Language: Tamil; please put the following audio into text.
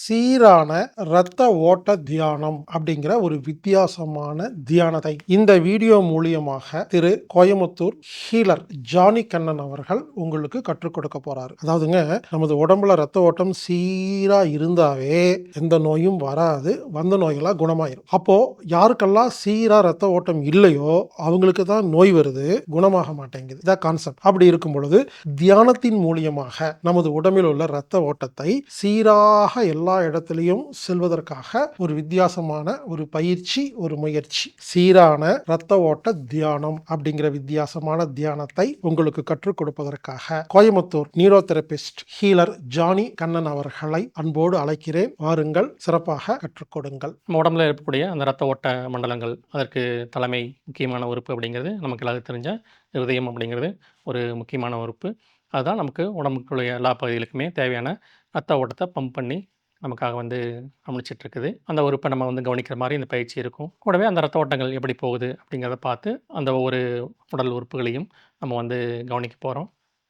சீரான இரத்த ஓட்ட தியானம் அப்படிங்கிற ஒரு வித்தியாசமான தியானத்தை இந்த வீடியோ மூலியமாக திரு கோயமுத்தூர் ஹீலர் ஜானி கண்ணன் அவர்கள் உங்களுக்கு கற்றுக் கொடுக்க போறாரு. அதாவதுங்க நமது உடம்புல ரத்த ஓட்டம் சீரா இருந்தாவே எந்த நோயும் வராது வந்த நோய்களாக குணமாயிரும். அப்போ யாருக்கெல்லாம் சீரா ரத்த ஓட்டம் இல்லையோ அவங்களுக்கு தான் நோய் வருது குணமாக மாட்டேங்குது. இதான் கான்செப்ட் அப்படி இருக்கும் பொழுது தியானத்தின் மூலியமாக நமது உடம்பில் உள்ள இரத்த ஓட்டத்தை சீராக எல்லா எல்லா இடத்துலையும் செல்வதற்காக ஒரு வித்தியாசமான ஒரு பயிற்சி ஒரு முயற்சி. சீரான இரத்த ஓட்ட தியானம் அப்படிங்கிற வித்தியாசமான தியானத்தை உங்களுக்கு கற்றுக் கொடுப்பதற்காக Coimbatore neuro therapist healer Johnny Kannan அவர்களை அன்போடு அழைக்கிறேன். வாருங்கள் சிறப்பாக கற்றுக் கொடுங்கள். நம்ம உடம்புல இருக்கக்கூடிய அந்த ரத்த ஓட்ட மண்டலங்கள் அதற்கு தலைமை முக்கியமான உறுப்பு அப்படிங்கிறது நமக்கு எல்லாத்துக்கும் தெரிஞ்ச இருதயம் அப்படிங்கிறது ஒரு முக்கியமான உறுப்பு. அதுதான் நமக்கு உடம்புக்குள்ள எல்லா பகுதிகளுக்குமே தேவையான ரத்த ஓட்டத்தை பம்ப் பண்ணி நமக்காக வந்து அமைச்சிட்ருக்குது. அந்த உறுப்பை நம்ம வந்து கவனிக்கிற மாதிரி இந்த பயிற்சி இருக்கும். கூடவே அந்த ரத்த ஓட்டங்கள் எப்படி போகுது அப்படிங்கிறத பார்த்து அந்த ஒவ்வொரு உடல் உறுப்புகளையும் நம்ம வந்து கவனிக்க போகிறோம்